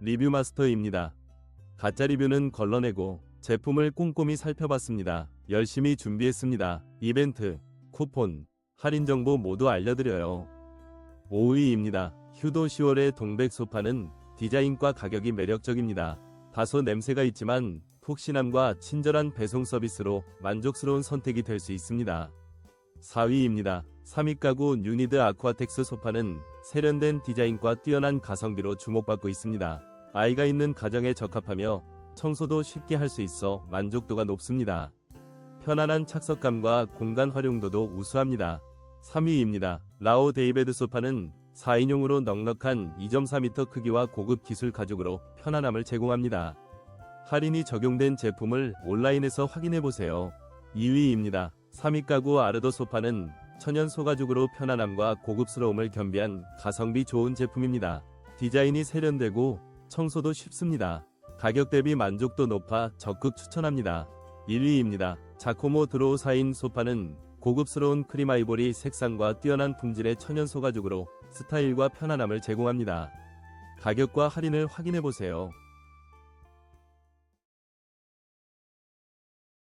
리뷰 마스터입니다. 가짜 리뷰는 걸러내고 제품을 꼼꼼히 살펴봤습니다. 열심히 준비했습니다. 이벤트, 쿠폰, 할인 정보 모두 알려드려요. 5위입니다. 휴도 10월의 동백 소파는 디자인과 가격이 매력적입니다. 다소 냄새가 있지만 푹신함과 친절한 배송 서비스로 만족스러운 선택이 될 수 있습니다. 4위입니다. 3위 가구 유니드 아쿠아텍스 소파는 세련된 디자인과 뛰어난 가성비로 주목받고 있습니다. 아이가 있는 가정에 적합하며 청소도 쉽게 할 수 있어 만족도가 높습니다. 편안한 착석감과 공간 활용도도 우수합니다. 3위입니다. 라오 데이베드 소파는 4인용으로 넉넉한 2.4m 크기와 고급 기술 가죽으로 편안함을 제공합니다. 할인이 적용된 제품을 온라인에서 확인해 보세요. 2위입니다. 3위 가구 아르도 소파는 천연 소가죽으로 편안함과 고급스러움을 겸비한 가성비 좋은 제품입니다. 디자인이 세련되고 청소도 쉽습니다. 가격 대비 만족도 높아 적극 추천합니다. 1위입니다. 자코모 드로우 4인 소파는 고급스러운 크림 아이보리 색상과 뛰어난 품질의 천연 소가죽으로 스타일과 편안함을 제공합니다. 가격과 할인을 확인해 보세요.